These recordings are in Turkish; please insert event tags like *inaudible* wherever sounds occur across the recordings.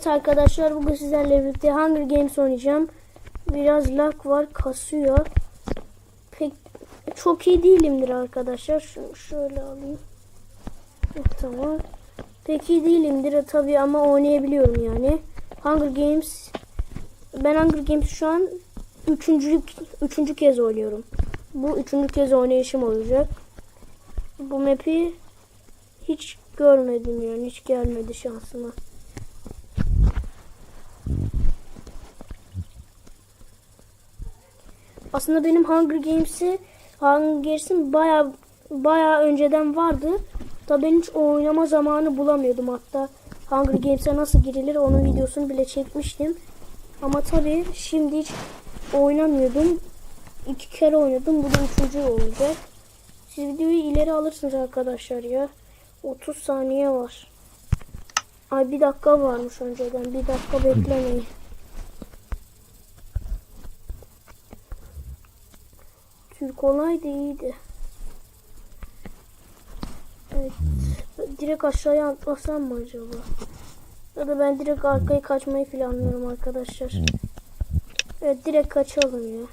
Evet arkadaşlar bugün sizlerle birlikte Hunger Games oynayacağım. Biraz lag var kasıyor. Pek çok iyi değilimdir arkadaşlar. Şunu şöyle alayım. Tamam. Pek iyi değilimdir tabii ama oynayabiliyorum yani. Hunger Games ben Hunger Games şu an üçüncü, üçüncü kez oynuyorum. Bu üçüncü kez oynayışım olacak. Bu map'i hiç görmedim yani hiç gelmedi şansıma. Aslında benim Hunger Games'i Hunger Games'im baya baya önceden vardı. Da ben hiç oynama zamanı bulamıyordum hatta. Hunger Games'e nasıl girilir onun videosunu bile çekmiştim. Ama tabii şimdi hiç oynamıyordum. İki kere oynadım. Bu da üçüncü olacak. Siz videoyu ileri alırsınız arkadaşlar ya. 30 saniye var. Ay bir dakika varmış önceden. Bir dakika beklemeyin. Türk olaydı iyiydi. Evet. Direkt aşağıya atlasam mı acaba? Ya da ben direkt arkaya kaçmayı planlıyorum arkadaşlar. Evet direkt kaçalım ya.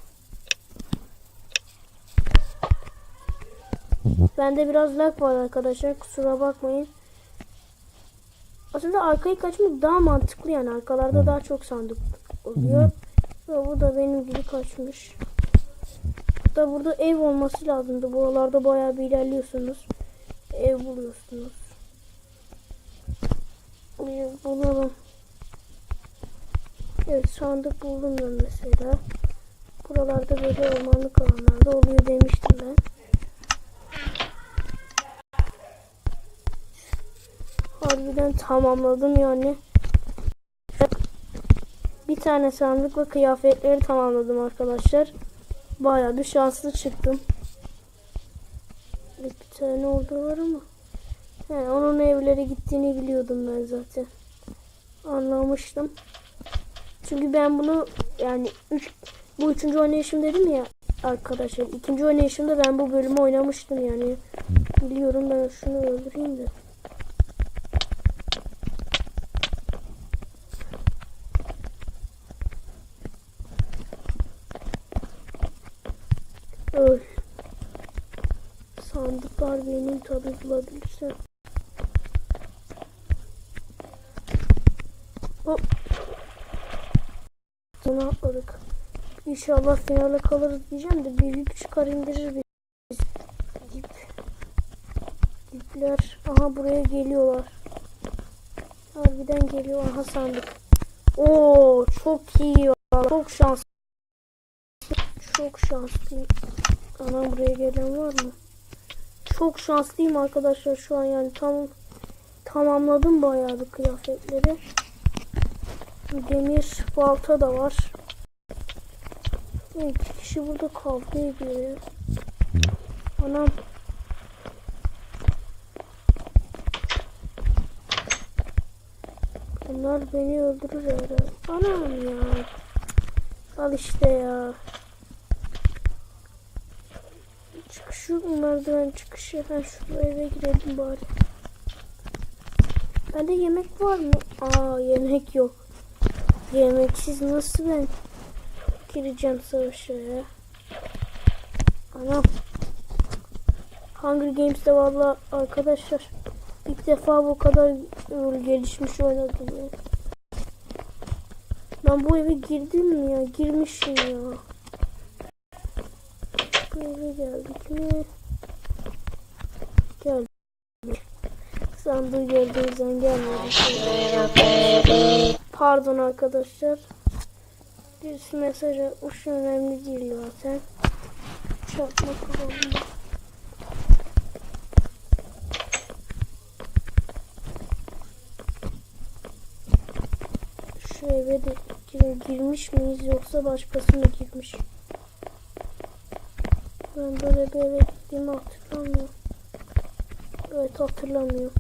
Bende biraz lag var arkadaşlar kusura bakmayın. Aslında arkayı kaçmak daha mantıklı yani arkalarda daha çok sandık oluyor. Ve bu da benim gibi kaçmış. Hatta burada ev olması lazımdı. Buralarda bayağı bir ilerliyorsunuz. Ev buluyorsunuz. Bir bulalım. Evet sandık buldum ben mesela. Buralarda böyle ormanlık alanlarda oluyor demiştim ben. Harbiden tamamladım yani. Bir tane sandık ve kıyafetleri tamamladım arkadaşlar. Bayağı bir şanslı çıktım. Bir tane oldu var ama. He, onun evlere gittiğini biliyordum ben zaten. Anlamıştım. Çünkü ben bunu yani üç, bu üçüncü oynayışım dedim ya arkadaşlar. İkinci oynayışımda ben bu bölümü oynamıştım yani. Biliyorum ben şunu öldüreyim de. Sandıklar benim tabi bulabilirsem. Hop. Bunu atladık. İnşallah finale kalırız diyeceğim de bir ip çıkar indirir biz. İp. İpler. Aha buraya geliyorlar. Harbiden geliyor. Aha sandık. Oo çok iyi. Çok şanslı. Çok şanslıyım. Anam buraya gelen var mı? Çok şanslıyım arkadaşlar şu an yani tam tamamladım bayağı bir kıyafetleri. Demir balta da var. İki kişi burada kavga ediyor. Anam. Bunlar beni öldürür herhalde. Anam ya. Al işte ya. Çıkışı merdiven çıkışı. Ha şu eve girelim bari. Bende yemek var mı? Aa yemek yok. Yemeksiz nasıl ben gireceğim savaşa ya? Anam. Hunger Games'te valla arkadaşlar ilk defa bu kadar gelişmiş oynadım ya. Ben bu eve girdim mi ya? Girmişim ya. Eve geldik mi? Geldik. Sandığı gördüğünüzden gelmedik. Pardon arkadaşlar. Bir mesaj atmış önemli değil zaten. Çarpma kullanma. Şu eve de gir- girmiş miyiz yoksa başkası mı girmiş? Ben böyle bir eve gittiğimi hatırlamıyorum. Evet hatırlamıyorum.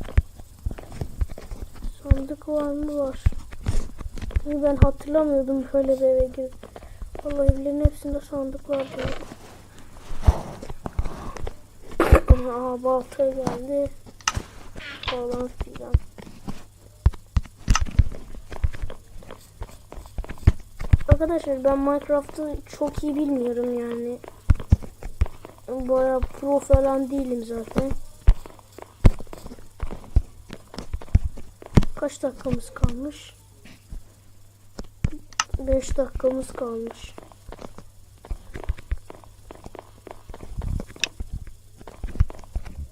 Sandık var mı? Var. Çünkü ben hatırlamıyordum böyle bir eve girip. Vallahi evlerin hepsinde sandık vardı. Aha balta geldi. Falan filan. Arkadaşlar ben Minecraft'ı çok iyi bilmiyorum yani. Baya pro falan değilim zaten. Kaç dakikamız kalmış? 5 dakikamız kalmış.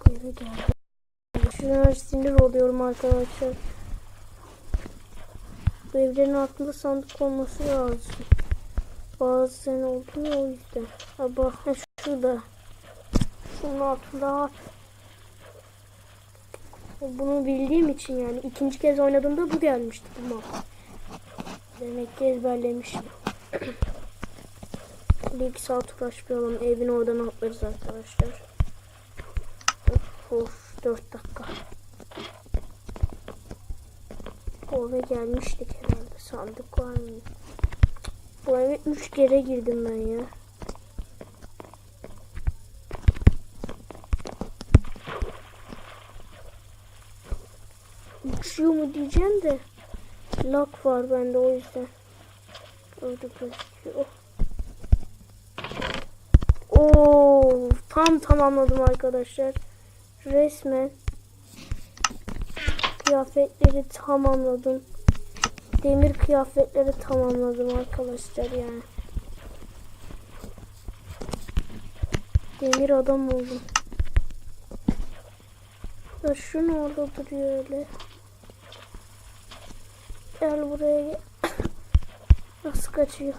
Eve geldim. Şuna sinir oluyorum arkadaşlar. Bu evlerin altında sandık olması lazım. Oldu mu o yüzden. Ha şurada. Şunun altında. Bunu bildiğim için yani ikinci kez oynadığımda bu gelmişti bu map. Demek ki ezberlemişim. Bir iki saat uğraşmayalım. Evin oradan atlarız arkadaşlar. Of, of 4 dakika. Eve gelmiştik herhalde. Sandık var mı? Bu eve 3 kere girdim ben ya. Uçuyor mu diyeceğim de. Lock var bende o yüzden. Öyle gözüküyor. Oo, tam tamamladım arkadaşlar. Resmen kıyafetleri tamamladım. Demir kıyafetleri tamamladım arkadaşlar yani. Demir adam oldum. Ya şu ne orada duruyor öyle. Gel buraya gel. *coughs* Nasıl kaçıyor?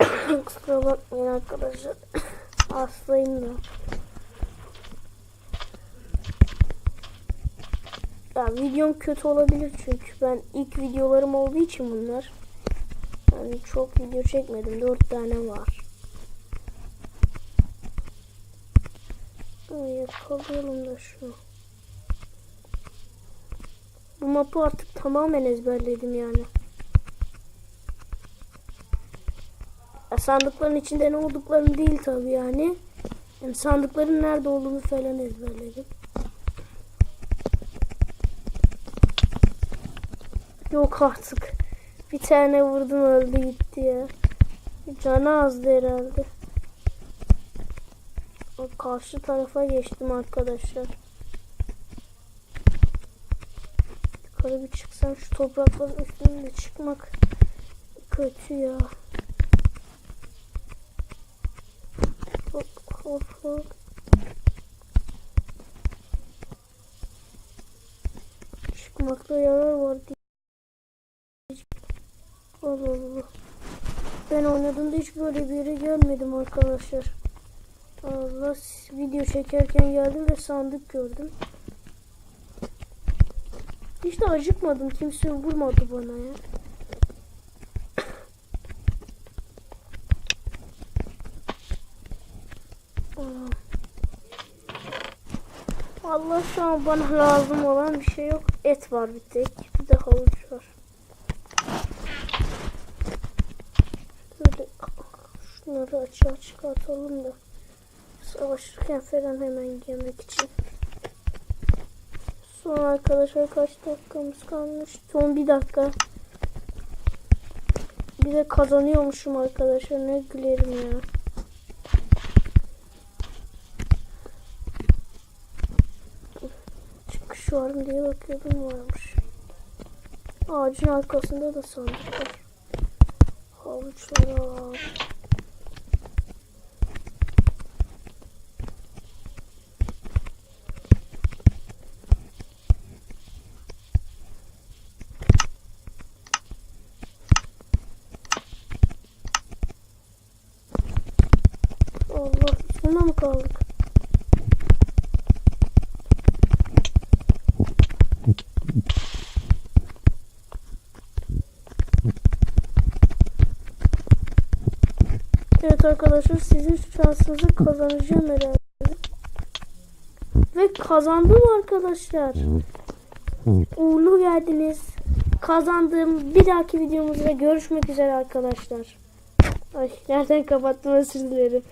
*coughs* Kusura bakmayın arkadaşlar. *coughs* Hastayım da. Ya videom kötü olabilir çünkü ben ilk videolarım olduğu için bunlar. Yani çok video çekmedim. 4 tane var. Ay, Yakalayalım da şunu. Bu mapı artık tamamen ezberledim yani. Ya sandıkların içinde ne olduklarını değil tabi yani. yani. Sandıkların nerede olduğunu falan ezberledim. Yok artık. Bir tane vurdum öldü gitti ya. Canı azdı herhalde. Karşı tarafa geçtim arkadaşlar. Yukarı bir çıksam şu toprakların üstünde çıkmak kötü ya. Hop hop hop. Çıkmakta yarar var diye. Allah Allah. Ben oynadığımda hiç böyle bir yere gelmedim arkadaşlar. Allah video çekerken geldim ve sandık gördüm. Hiç de acıkmadım. Kimse vurmadı bana ya. Allah şu an bana lazım olan bir şey yok. Et var bir tek. Bir de havuç var. Böyle şunları açığa çıkartalım da savaşırken falan hemen yemek için. Son arkadaşlar kaç dakikamız kalmış? Son bir dakika. Bir de kazanıyormuşum arkadaşlar. Ne gülerim ya. Çıkış var mı diye bakıyordum varmış. Ağacın arkasında da sandık var. Havuçları al. Allah kaldık? Evet arkadaşlar sizin şansınızı kazanacağım herhalde. Ve kazandım arkadaşlar. Uğurlu geldiniz. Kazandım. Bir dahaki videomuzda görüşmek üzere arkadaşlar. Ay nereden kapattım özür dilerim.